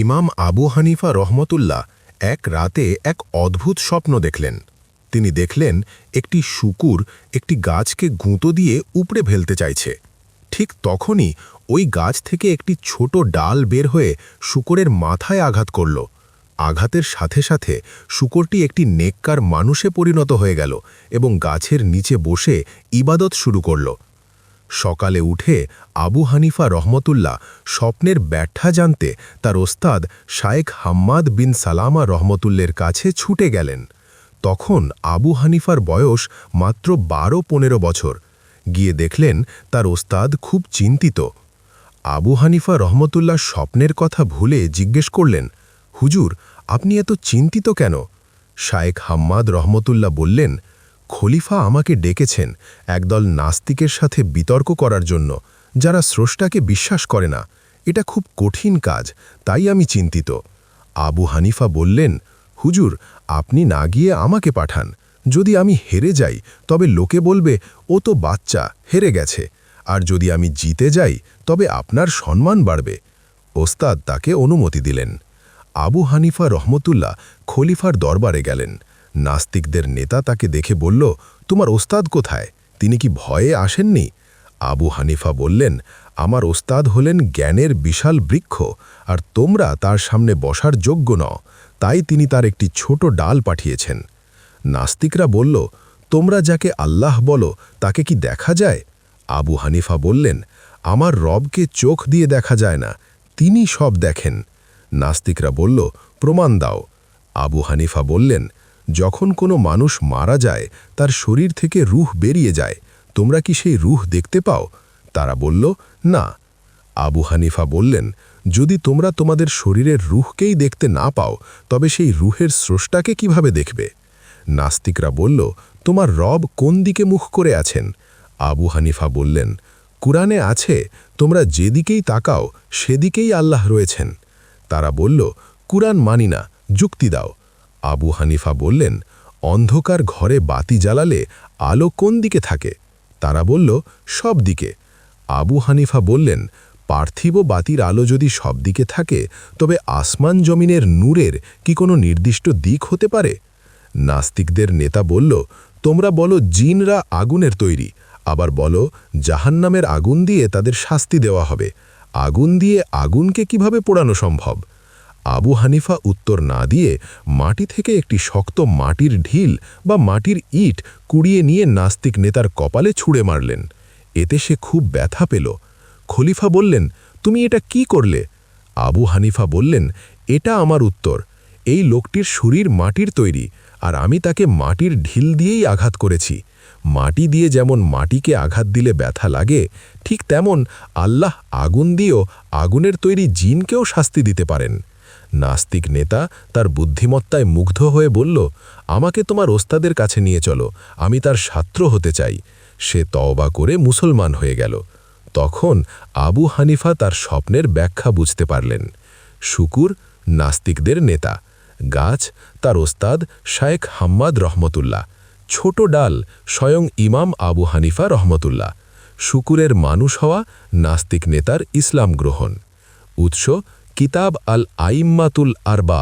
ইমাম আবু হানিফা রহমতুল্লাহ এক রাতে এক অদ্ভুত স্বপ্ন দেখলেন। তিনি দেখলেন একটি শুকুর একটি গাছকে গুঁতো দিয়ে উপড়ে ফেলতে চাইছে। ঠিক তখনই ওই গাছ থেকে একটি ছোট ডাল বের হয়ে শুকরের মাথায় আঘাত করল। আঘাতের সাথে সাথে শুকরটি একটি নেককার মানুষে পরিণত হয়ে গেল এবং গাছের নিচে বসে ইবাদত শুরু করল। সকালে উঠে আবু হানিফা রহমতুল্লাহ স্বপ্নের ব্যাখ্যা জানতে তার ওস্তাদ শায়েখ হাম্মাদ বিন সালামা রহমতুল্লের কাছে ছুটে গেলেন। তখন আবু হানিফার বয়স মাত্র বারো পনেরো বছর। গিয়ে দেখলেন তার ওস্তাদ খুব চিন্তিত। আবু হানিফা রহমতুল্লাহ স্বপ্নের কথা ভুলে জিজ্ঞেস করলেন, হুজুর, আপনি এত চিন্তিত কেন? শায়েখ হাম্মাদ রহমতুল্লাহ বললেন খলিফা আমাকে ডেকেছেন একদল নাস্তিকের সাথে বিতর্ক করার জন্য, যারা স্রষ্টাকে বিশ্বাস করে না। এটা খুব কঠিন কাজ, তাই আমি চিন্তিত। আবু হানিফা বললেন, হুজুর, আপনি না গিয়ে আমাকে পাঠান। যদি আমি হেরে যাই, তবে লোকে বলবে, ও তো বাচ্চা, হেরে গেছে। আর যদি আমি জিতে যাই, তবে আপনার সম্মান বাড়বে। ওস্তাদ তাকে অনুমতি দিলেন। আবু হানিফা রহমতুল্লাহ খলিফার দরবারে গেলেন। নাস্তিকদের নেতা তাকে দেখে বলল, তোমার ওস্তাদ কোথায়? তিনি কি ভয়ে আসেননি? আবু হানিফা বললেন, আমার ওস্তাদ হলেন জ্ঞানের বিশাল বৃক্ষ, আর তোমরা তার সামনে বসার যোগ্য নও। তাই তিনি তার একটি ছোট ডাল পাঠিয়েছেন। নাস্তিকরা বলল, তোমরা যাকে আল্লাহ বলো, তাকে কি দেখা যায়? আবু হানিফা বললেন, আমার রবকে চোখ দিয়ে দেখা যায় না, তিনি সব দেখেন। নাস্তিকরা বলল, প্রমাণ দাও। আবু হানিফা বললেন যখন কোনো মানুষ মারা যায়, তার শরীর থেকে রুহ বেরিয়ে যায়। তোমরা কি সেই রুহ দেখতে পাও? তারা বলল, না। আবু হানিফা বললেন, যদি তোমরা তোমাদের শরীরের রুহকেই দেখতে না পাও, তবে সেই রুহের স্রষ্টাকে কীভাবে দেখবে? নাস্তিকরা বলল, তোমার রব কোন দিকে মুখ করে আছেন? আবু হানিফা বললেন, কুরআনে আছে, তোমরা যেদিকেই তাকাও, সেদিকেই আল্লাহ রয়েছেন। তারা বলল, কুরআন মানি না, যুক্তি দাও। আবু হানিফা বললেন, অন্ধকার ঘরে বাতি জ্বালালে আলো কোন দিকে থাকে? তারা বলল, সব দিকে। আবু হানিফা বললেন, পার্থিব বাতির আলো যদি সব দিকে থাকে, তবে আসমান জমিনের নূরের কি কোনো নির্দিষ্ট দিক হতে পারে? নাস্তিকদের নেতা বলল, তোমরা বলো জিনরা আগুনের তৈরি, আবার বলো জাহান্নামের আগুন দিয়ে তাদের শাস্তি দেওয়া হবে। আগুন দিয়ে আগুনকে কীভাবে পোড়ানো সম্ভব? আবু হানিফা উত্তর না দিয়ে মাটি থেকে একটি শক্ত মাটির ঢিল বা মাটির ইট কুড়িয়ে নিয়ে নাস্তিক নেতার কপালে ছুঁড়ে মারলেন। এতে সে খুব ব্যথা পেল। খলিফা বললেন, তুমি এটা কি করলে? আবু হানিফা বললেন, এটা আমার উত্তর। এই লোকটির শরীর মাটির তৈরি আর আমি তাকে মাটির ঢিল দিয়েই আঘাত করেছি। মাটি দিয়ে যেমন মাটিকে আঘাত দিলে ব্যথা লাগে, ঠিক তেমন আল্লাহ আগুন দিয়েও আগুনের তৈরি জিনকেও শাস্তি দিতে পারেন। নাস্তিক নেতা তার বুদ্ধিমত্তায় মুগ্ধ হয়ে বলল, আমাকে তোমার ওস্তাদের কাছে নিয়ে চলো, আমি তার ছাত্র হতে চাই। সে তওবা করে মুসলমান হয়ে গেল। তখন আবু হানিফা তার স্বপ্নের ব্যাখ্যা বুঝতে পারলেন। শুকুর, নাস্তিকদের নেতা। গাছ, তার ওস্তাদ শায়েখ হাম্মাদ রহমতুল্লাহ। ছোট ডাল, স্বয়ং ইমাম আবু হানিফা রহমতুল্লাহ। শুকুরের মানুষ হওয়া নাস্তিক নেতার ইসলাম গ্রহণ। উৎস কিতাব আল আইম্মাতুল আরবা